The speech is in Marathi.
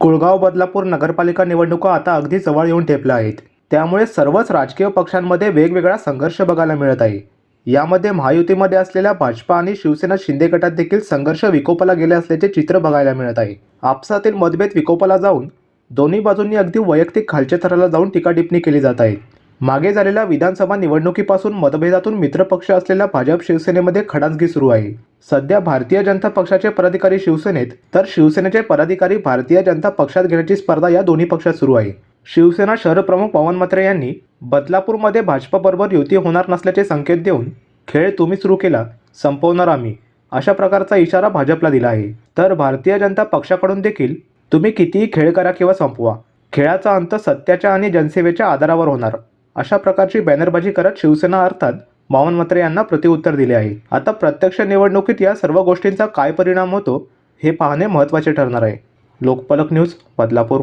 कुळगाव बदलापूर नगरपालिका निवडणुका आता अगदी जवळ येऊन ठेपल्या आहेत. त्यामुळे सर्वच राजकीय पक्षांमध्ये वेगवेगळा संघर्ष बघायला मिळत आहे. यामध्ये महायुतीमध्ये असलेल्या भाजपा आणि शिवसेना शिंदे गटात देखील संघर्ष विकोपाला गेले असल्याचे चित्र बघायला मिळत आहे. आपसातील मतभेद विकोपाला जाऊन दोन्ही बाजूंनी अगदी वैयक्तिक खालच्या थराला जाऊन टीकाटिप्पणी केली जात आहे. मागे झालेल्या विधानसभा निवडणुकीपासून मतभेदातून मित्रपक्ष असलेल्या भाजप शिवसेनेमध्ये खडाजगी सुरू आहे. सध्या भारतीय जनता पक्षाचे पदाधिकारी शिवसेनेत तर शिवसेनेचे पदाधिकारी भारतीय जनता पक्षात घेण्याची स्पर्धा या दोन्ही पक्षात सुरू आहे. शिवसेना शहर प्रमुख पवन मत्रे यांनी बदलापूरमध्ये भाजपाबरोबर युती होणार नसल्याचे संकेत देऊन खेळ तुम्ही सुरू केला संपवणार आम्ही अशा प्रकारचा इशारा भाजपला दिला आहे. तर भारतीय जनता पक्षाकडून देखील तुम्ही कितीही खेळ करा किंवा संपवा खेळाचा अंत सत्याच्या आणि जनसेवेच्या आधारावर होणार अशा प्रकारची बॅनरबाजी करत शिवसेना अर्थात बावन मत्रे यांना प्रतिउत्तर दिले आहे. आता प्रत्यक्ष निवडणुकीत या सर्व गोष्टींचा काय परिणाम होतो हे पाहणे महत्त्वाचे ठरणार आहे. लोकपालक न्यूज बदलापूर.